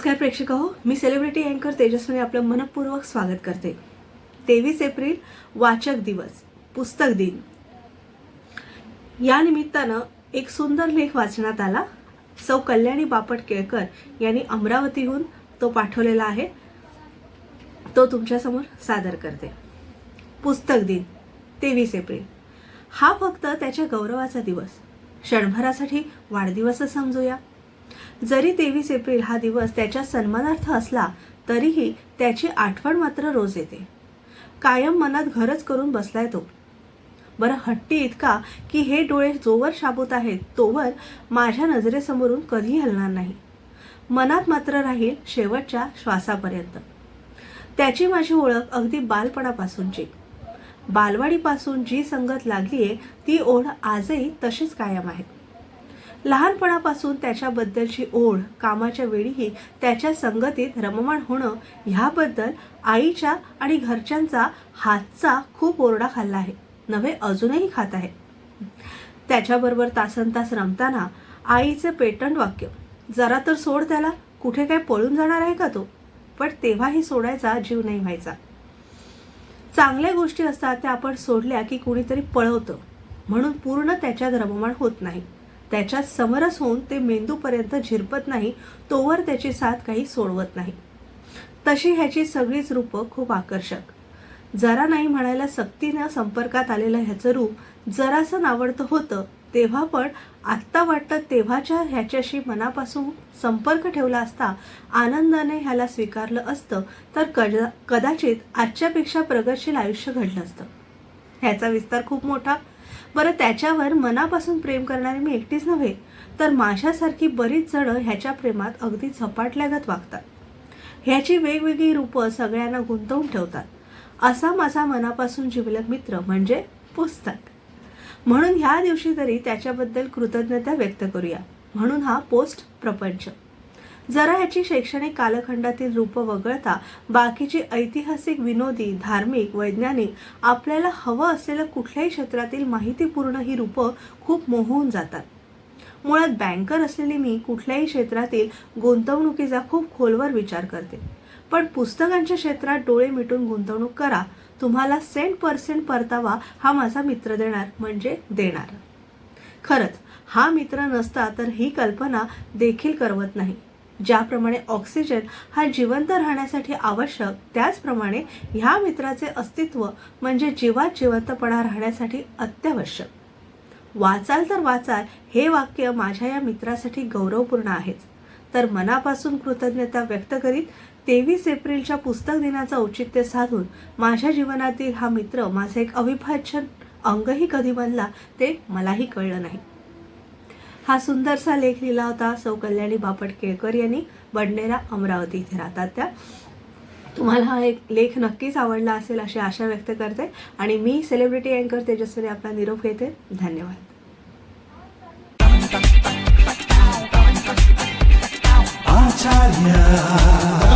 नमस्कार प्रेक्षक हो मी सेलिब्रिटी अँकर तेजस्वी आपलं मनपूर्वक स्वागत करते. तेवीस एप्रिल वाचक दिवस पुस्तक दिन. या निमित्तानं एक सुंदर लेख वाचण्यात आला. सौ कल्याणी बापट केळकर यांनी अमरावतीहून तो पाठवलेला आहे. तो तुमच्यासमोर सादर करते. पुस्तक दिन तेवीस एप्रिल. हा फक्त त्याच्या गौरवाचा दिवस. क्षणभरासाठी वाढदिवसच समजूया. जरी तेवीस एप्रिल हा दिवस त्याच्या सन्मानार्थ असला तरीही त्याची आठवण मात्र रोज येते. कायम मनात घरच करून बसलाय तो. बरं हट्टी इतका की हे डोळे जोवर शाबूत आहेत तोवर माझ्या नजरेसमोरून कधी हलणार नाही. मनात मात्र राहील शेवटच्या श्वासापर्यंत. त्याची माझी ओळख अगदी बालपणापासूनची. बालवाडीपासून जी संगत लागलीये ती ओढ आजही तशीच कायम आहे. लहानपणापासून त्याच्याबद्दलची ओढ कामाच्या वेळीही त्याच्या संगतीत रममाण होणं ह्याबद्दल आईच्या आणि घरच्यांचा हातचा खूप ओरडा खाल्ला आहे. नव्हे अजूनही खात आहे. त्याच्याबरोबर तासन तास रमताना आईचं पेटंट वाक्य जरा तर सोड त्याला कुठे काय पळून जाणार आहे का तो? पण तेव्हाही सोडायचा जीव नाही व्हायचा. चांगल्या गोष्टी असतात त्या आपण सोडल्या की कुणीतरी पळवतं. म्हणून पूर्ण त्याच्यात रममाण होत नाही. त्याच्यात समरस होऊन ते मेंदूपर्यंत झिरपत नाही तोवर त्याची साथ काही सोडवत नाही. तशी ह्याची सगळीच रूपं खूप आकर्षक. जरा नाही म्हणायला सक्तीनं संपर्कात आलेलं ह्याचं रूप जरासं नावडतं होतं तेव्हा पण आत्ता वाटतं तेव्हाच्या ह्याच्याशी मनापासून संपर्क ठेवला असता आनंदाने ह्याला स्वीकारलं असतं तर कदा कदाचित आजच्यापेक्षा प्रगतशील आयुष्य घडलं असतं. ह्याचा विस्तार खूप मोठा बरं त्याच्यावर मनापासून प्रेम करणारी मी एकटीच नव्हे तर माझ्यासारखी बरीच जणं ह्याच्या प्रेमात अगदी झपाटल्यागत वागतात. ह्याची वेगवेगळी रूपं सगळ्यांना गुंतवून ठेवतात. असा माझा मनापासून जिवलग मित्र म्हणजे पुस्तक म्हणून ह्या दिवशी तरी त्याच्याबद्दल कृतज्ञता व्यक्त करूया. म्हणून हा पोस्ट प्रपंच. जरा ह्याची शैक्षणिक कालखंडातील रूपं वगळता बाकीची ऐतिहासिक विनोदी धार्मिक वैज्ञानिक आपल्याला हवं असलेलं कुठल्याही क्षेत्रातील माहितीपूर्ण ही रूपं खूप मोहून जातात. मुळात बँकर असलेली मी कुठल्याही क्षेत्रातील गुंतवणुकीचा खूप खोलवर विचार करते. पण पुस्तकांच्या क्षेत्रात डोळे मिटून गुंतवणूक करा. तुम्हाला सेंट पर्सेंट परतावा हा माझा मित्र देणार म्हणजे देणार. खरंच हा मित्र नसता तर ही कल्पना देखील करवत नाही. ज्याप्रमाणे ऑक्सिजन हा जिवंत राहण्यासाठी आवश्यक त्याचप्रमाणे ह्या मित्राचे अस्तित्व म्हणजे जीवात जिवंतपणा राहण्यासाठी अत्यावश्यक. वाचाल तर वाचाल हे वाक्य माझ्या या मित्रासाठी गौरवपूर्ण आहेच. तर मनापासून कृतज्ञता व्यक्त करीत तेवीस एप्रिलच्या पुस्तक दिनाचं औचित्य साधून माझ्या जीवनातील हा मित्र माझा एक अविभाज्य अंगही कधी बनला ते मलाही कळलं नाही. हा सुंदरसा लेख लिहिला होता सौ कल्याणी बापट केळकर यांनी. बडनेरा अमरावती इथे राहतात त्या. तुम्हाला हा एक लेख नक्कीच आवडला असेल अशी आशा व्यक्त करते. आणि मी सेलिब्रिटी अँकर तेजस्वीने आपला निरोप घेते. धन्यवाद. Acharya 90 FM